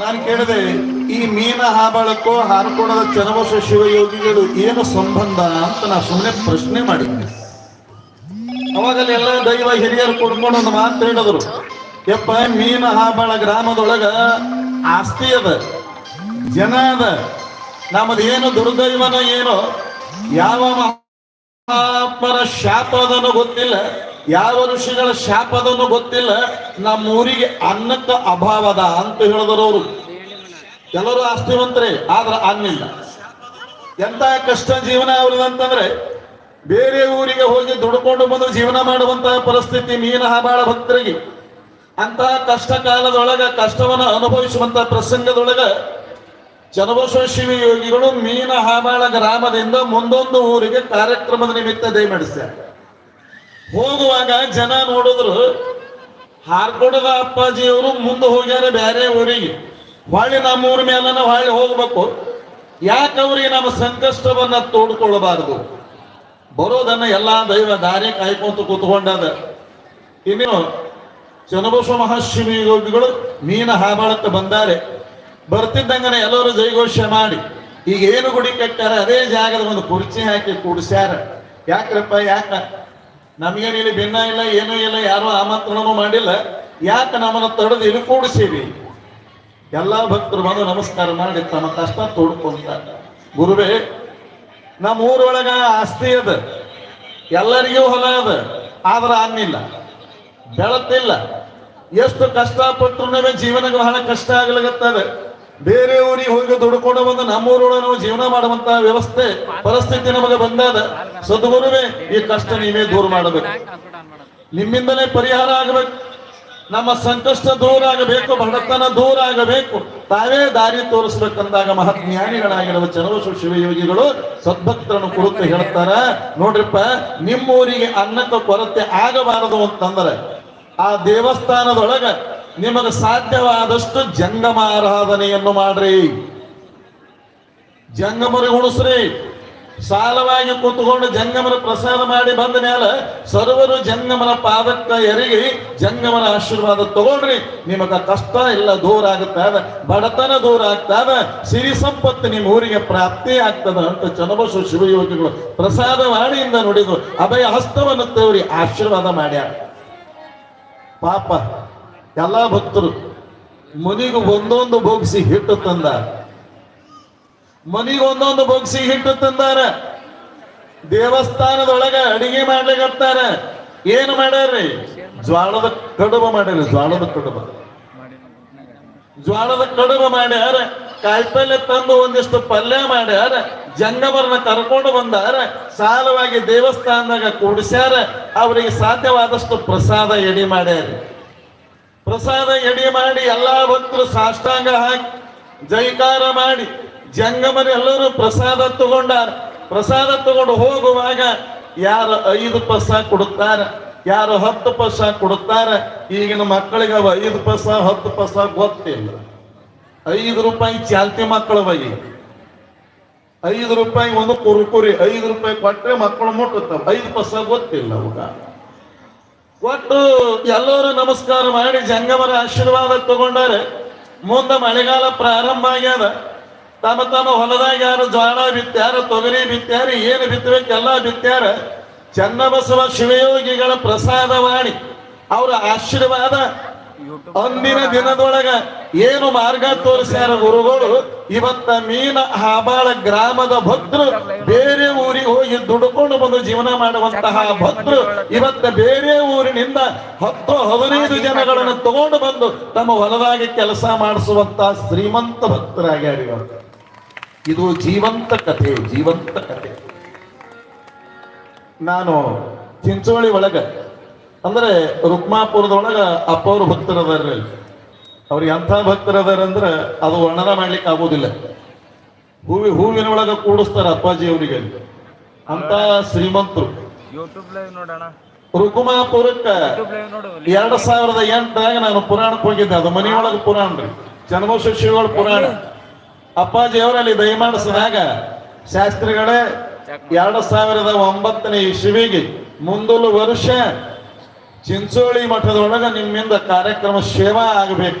ನಾನು ಕೇಳಿದೆ, ಈ ಮೀನ ಹಾಬಾಳಕ್ಕೋ ಹಾರ್ಕೋಣದ ಚನವಸ ಶಿವಯೋಗಿಗಳು ಏನು ಸಂಬಂಧ ಅಂತ ನಾ ಸುಮ್ಮನೆ ಪ್ರಶ್ನೆ ಮಾಡಿದ್ದೆ. ಅವಾಗಲ್ಲಿ ಎಲ್ಲ ದೈವ ಹಿರಿಯರು ಕೊಡ್ಕೊಂಡು ಒಂದು ಮಾತು ಹೇಳಿದ್ರು. ಯಪ್ಪ, ಮೀನ ಹಾಬಾಳ ಗ್ರಾಮದೊಳಗ ಆಸ್ತಿ ಅದ, ಜನ ಅದ ನಮ್ಮದು ಏನು ದುರ್ದೈವನೋ ಏನೋ, ಯಾವ ಮಹಾಪರ ಶಾಪ ಅದನ್ನು ಗೊತ್ತಿಲ್ಲ. ಯಾವ ಋಷಿಗಳ ಶಾಪದನ್ನು ಗೊತ್ತಿಲ್ಲ? ನಮ್ಮ ಊರಿಗೆ ಅನ್ನಕ್ಕ ಅಭಾವದ ಅಂತ ಹೇಳಿದ್ರು ಅವರು. ಎಲ್ಲರೂ ಆಸ್ತಿವಂತರೇ, ಆದ್ರೆ ಅನ್ನಿಲ್ಲ. ಎಂತ ಕಷ್ಟ ಜೀವನ ಅವ್ರದಂತಂದ್ರೆ ಬೇರೆ ಊರಿಗೆ ಹೋಗಿ ದುಡ್ಕೊಂಡು ಬಂದು ಜೀವನ ಮಾಡುವಂತಹ ಪರಿಸ್ಥಿತಿ ಮೀನ ಹಬಾಳ ಭಕ್ತರಿಗೆ. ಅಂತಹ ಕಷ್ಟ ಕಾಲದೊಳಗ, ಕಷ್ಟವನ್ನು ಅನುಭವಿಸುವಂತಹ ಪ್ರಸಂಗದೊಳಗ ಶಿವಿ ಯೋಗಿಗಳು ಮೀನ ಹಾಬಾಳ ಗ್ರಾಮದಿಂದ ಮುಂದೊಂದು ಊರಿಗೆ ಕಾರ್ಯಕ್ರಮದ ನಿಮಿತ್ತ ದಯಮಾಡಿಸ್ತಾರೆ ಹೋಗುವಾಗ ಜನ ನೋಡಿದ್ರು ಹಾರ್ಕೊಡದ ಅಪ್ಪಾಜಿಯವರು ಮುಂದೆ ಹೋಗ್ಯಾರ ಬೇರೆ ಊರಿಗೆ. ಹೊಳ್ಳಿ ನಮ್ಮ ಊರ ಮೇಲನ ಹೊಳ್ಳಿ ಹೋಗ್ಬೇಕು. ಯಾಕವ್ರಿಗೆ ನಮ್ಮ ಸಂಕಷ್ಟವನ್ನ ತೋಡ್ಕೊಳ್ಬಾರ್ದು? ಬರೋದನ್ನ ಎಲ್ಲಾ ದೈವ ದಾರಿ ಕಾಯ್ಕೊಂತ ಕೂತ್ಕೊಂಡದ. ಇನ್ನು ಚನ್ನಬಸವ ಮಹಾಶಿವ ಯೋಗಿಗಳು ಮೀನ ಹಾಬಾಳಕ್ಕೆ ಬಂದಾರೆ. ಬರ್ತಿದ್ದಂಗನೆ ಎಲ್ಲರೂ ಜೈಘೋಷ ಮಾಡಿ, ಈಗ ಏನು ಗುಡಿ ಕಟ್ಟಾರ ಅದೇ ಜಾಗದ ಒಂದು ಕುರ್ಚಿ ಹಾಕಿ ಕೂಡಿಸ್ಯಾರ. ಯಾಕ್ರಪ್ಪ, ಯಾಕ? ನಮ್ಗೇನಿಲ್ಲ ಭಿನ್ನ ಇಲ್ಲ, ಏನೂ ಇಲ್ಲ, ಯಾರು ಆಮಂತ್ರಣನೂ ಮಾಡಿಲ್ಲ. ಯಾಕೆ ನಮ್ಮನ್ನು ತಡೆದು ಇಲ್ಲಿ ಕೂಡಿಸೀವಿ ಎಲ್ಲ ಭಕ್ತರು ಬಂದು ನಮಸ್ಕಾರ ಮಾಡಿ ತಮ್ಮ ಕಷ್ಟ ತೋಡ್ಕೊಂತ. ಗುರುವೇ, ನಮ್ಮ ಊರೊಳಗ ಆಸ್ತಿ ಅದ. ಎಲ್ಲರಿಗೂ ಹೊಲ ಅದ, ಆದ್ರ ಅನ್ನಿಲ್ಲ ಬೆಳತಿಲ್ಲ ಎಷ್ಟು ಕಷ್ಟಪಟ್ಟರು ಜೀವನ ಬಹಳ ಕಷ್ಟ ಆಗ್ಲಾಗತ್ತದ ಬೇರೆ ಊರಿಗೆ ಹೋಗಿ ದುಡ್ಕೊಂಡು ಬಂದು ನಮ್ಮೂರೊಳಗೆ ನಾವು ಜೀವನ ಮಾಡುವಂತ ವ್ಯವಸ್ಥೆ, ಪರಿಸ್ಥಿತಿ ನಮಗೆ ಬಂದಾದ. ಸದ್ಗುರುವೆ, ಈ ಕಷ್ಟ ನೀವೇ ದೂರ ಮಾಡಬೇಕು. ನಿಮ್ಮಿಂದಲೇ ಪರಿಹಾರ ಆಗಬೇಕು. ನಮ್ಮ ಸಂಕಷ್ಟ ದೂರ ಆಗಬೇಕು, ಬಡತನ ದೂರ ಆಗಬೇಕು. ತಾವೇ ದಾರಿ ತೋರಿಸ್ಬೇಕಂದಾಗ ಮಹಾಜ್ಞಾನಿಗಳಾಗಿರುವ ಚಂದ್ರಶು ಶಿವಯೋಗಿಗಳು ಸದ್ಭಕ್ತರನ್ನು ಕುರಿತು ಹೇಳ್ತಾರ. ನೋಡ್ರಿಪ್ಪ, ನಿಮ್ಮೂರಿಗೆ ಅನ್ನಕ್ಕೆ ಕೊರತೆ ಆಗಬಾರದು ಅಂತಂದ್ರೆ, ಆ ದೇವಸ್ಥಾನದೊಳಗ ನಿಮಗೆ ಸಾಧ್ಯವಾದಷ್ಟು ಜಂಗಮ ಆರಾಧನೆಯನ್ನು ಮಾಡ್ರಿ. ಜಂಗಮರಿಗೆ ಉಣಿಸ್ರಿ. ಸಾಲವಾಗಿ ಕೂತ್ಕೊಂಡು ಜಂಗಮನ ಪ್ರಸಾದ ಮಾಡಿ ಬಂದ ಮೇಲೆ ಸರ್ವರು ಜಂಗಮನ ಪಾದಕ್ಕ ಎರಗಿ ಜಂಗಮನ ಆಶೀರ್ವಾದ ತಗೊಂಡ್ರಿ. ನಿಮಗ ಕಷ್ಟ ಎಲ್ಲ ದೂರ ಆಗುತ್ತದ ಬಡತನ ದೂರ ಆಗ್ತದ ಸಿರಿ ಸಂಪತ್ತು ನಿಮ್ಮ ಊರಿಗೆ ಪ್ರಾಪ್ತಿ ಆಗ್ತದ ಅಂತ ಚನ್ನಬಸವ ಶಿವಯೋಗಿಗಳು ಪ್ರಸಾದ ವಾಣಿಯಿಂದ ನುಡಿದು ಅಭಯ ಹಸ್ತವನ್ನು ತೋರಿ ಆಶೀರ್ವಾದ ಮಾಡ್ಯಾರ. ಪಾಪ ಎಲ್ಲಾ ಭಕ್ತರು ಮನಿಗೆ ಒಂದೊಂದು ಬೋಗಿಸಿ ಹಿಟ್ಟು ತಂದಾರ ಮನಿಗೆ ಒಂದೊಂದು ಬೋಗಿಸಿ ಹಿಟ್ಟು ತಂದಾರ. ದೇವಸ್ಥಾನದೊಳಗ ಅಡಿಗೆ ಮಾಡ್ಲಿಕ್ಕಾರ ಏನು ಮಾಡ್ಯಾರ್ರಿ? ಜ್ವಾಳದ ಕಡುಬ ಮಾಡ್ಯಾರ ಜ್ವಾಳದ ಕಡುಬ. ಜ್ವಾಳದ ಕಡುಬ ಮಾಡ್ಯಾರ ಕಾಯಿಪಲ್ಯ ತಂದು ಒಂದಿಷ್ಟು ಪಲ್ಯ ಮಾಡ್ಯಾರ ಜಂಗಮರನ್ನ ಕರ್ಕೊಂಡು ಬಂದಾರ, ಸಾಲವಾಗಿ ದೇವಸ್ಥಾನದಾಗ ಕೂಡಿಸ್ಯಾರ, ಅವರಿಗೆ ಸಾಧ್ಯವಾದಷ್ಟು ಪ್ರಸಾದ ಎಡಿ ಮಾಡ್ಯಾರ ಪ್ರಸಾದ ಎಡಿ ಮಾಡಿ, ಎಲ್ಲ ಭಕ್ತರು ಸಾಷ್ಟಾಂಗ ಹಾಕಿ, ಜೈಕಾರ ಮಾಡಿ ಜಂಗಮರು ಎಲ್ಲರೂ ಪ್ರಸಾದ ತಗೊಂಡಾರ. ಪ್ರಸಾದ ತಗೊಂಡು ಹೋಗುವಾಗ ಯಾರು ಐದು ಪಸ ಕೊಡುತ್ತಾರೆ, ಯಾರು ಹತ್ತು ಪಸ ಕೊಡುತ್ತಾರೆ, ಈಗಿನ ಮಕ್ಕಳಿಗೆ ಅವ ಐದು ಪಸ, ಹತ್ತು ಪಸ ಗೊತ್ತಿಲ್ಲ. ಐದು ರೂಪಾಯಿ ಚಾಲ್ತಿ ಮಕ್ಕಳು ಬಗ್ಗೆ ಐದು ರೂಪಾಯಿ ಒಂದು ಕುರುಕುರಿ, ಐದು ರೂಪಾಯಿ ಕೊಟ್ಟರೆ ಮಕ್ಕಳು ಮುಟ್ಟುತ್ತವೆ, ಐದು ಪಸ ಗೊತ್ತಿಲ್ಲ ಅವಾಗ. ಒಟ್ಟು ಎಲ್ಲರೂ ನಮಸ್ಕಾರ ಮಾಡಿ ಜಂಗಮರ ಆಶೀರ್ವಾದ ತಗೊಂಡಾರೆ ಮುಂದೆ ಮಳೆಗಾಲ ಪ್ರಾರಂಭ ಆಗ್ಯದ. ತಮ್ಮ ತಮ್ಮ ಹೊಲದಾಗ ಯಾರು ಜ್ವಾಳ ಬಿತ್ತಾರ, ತೊಗರಿ ಬಿತ್ತಾರ, ಏನು ಬಿತ್ತಬೇಕೆಲ್ಲ ಬಿತ್ತಾರ. ಚನ್ನಬಸವ ಶಿವಯೋಗಿಗಳ ಪ್ರಸಾದ ಮಾಡಿ ಅವರ ಆಶೀರ್ವಾದ ಅಂದಿನ ದಿನದೊಳಗ ಏನು ಮಾರ್ಗ ತೋರಿಸ್ಯಾರ ಗುರುಗಳು ಇವತ್ತ ಮೀನ ಹಾಬಾಳ ಗ್ರಾಮದ ಭಕ್ತರು ಬೇರೆ ಊರಿಗೆ ಹೋಗಿ ದುಡ್ಕೊಂಡು ಬಂದು ಜೀವನ ಮಾಡುವಂತಹ ಭಕ್ತರು ಇವತ್ತ ಬೇರೆ ಊರಿನಿಂದ ಹತ್ತು ಹದಿನೈದು ಜನಗಳನ್ನು ತಗೊಂಡು ಬಂದು ತಮ್ಮ ಹೊಲದಾಗಿ ಕೆಲಸ ಮಾಡಿಸುವಂತಹ ಶ್ರೀಮಂತ ಭಕ್ತರಾಗ್ಯಾರ ಇವತ್ತು ಇದು ಜೀವಂತ ಕಥೆ ಜೀವಂತ ಕಥೆ. ನಾನು ಚಿಂಚೋಳಿ ಒಳಗ ಅಂದ್ರೆ ರುಕ್ಮಾಪುರದೊಳಗ ಅಪ್ಪವ್ರ ಭಕ್ತರದಾರ್ರಿ ಅಲ್ಲಿ. ಅವ್ರಿಗೆ ಎಂಥ ಭಕ್ತರದಾರ ಅಂದ್ರೆ ಅದು ವರ್ಣನ ಮಾಡ್ಲಿಕ್ಕೆ ಆಗೋದಿಲ್ಲ. ಹೂವಿ ಹೂವಿನ ಒಳಗ ಕೂಡಿಸ್ತಾರ ಅಪ್ಪಾಜಿ ಅವರಿಗೆ ಅಲ್ಲಿ. ಅಂತ ಶ್ರೀಮಂತರು. ರುಕುಮಾಪುರಕ್ಕ ಎರಡ್ ಸಾವಿರದ ಎಂಟರಾಗ ನಾನು ಪುರಾಣಕ್ಕೆ ಹೋಗಿದ್ದೆ. ಅದು ಮನೆಯೊಳಗ ಪುರಾಣ ರೀ. ಜನ್ಮಶಿಷ್ಯಗಳ ಪುರಾಣ. ಅಪ್ಪಾಜಿ ಅವರಲ್ಲಿ ದಯಮಾಡಿಸಿದಾಗ ಶಾಸ್ತ್ರಿಗಳೇ ಎರಡ್ ಸಾವಿರದ ಒಂಬತ್ತನೇ ಇಸ್ವಿಗೆ ಮುಂದೊಂದು ವರ್ಷ ಚಿಂಚೋಳಿ ಮಠದೊಳಗ ನಿಮ್ಮಿಂದ ಕಾರ್ಯಕ್ರಮ ಸೇವಾ ಆಗಬೇಕು.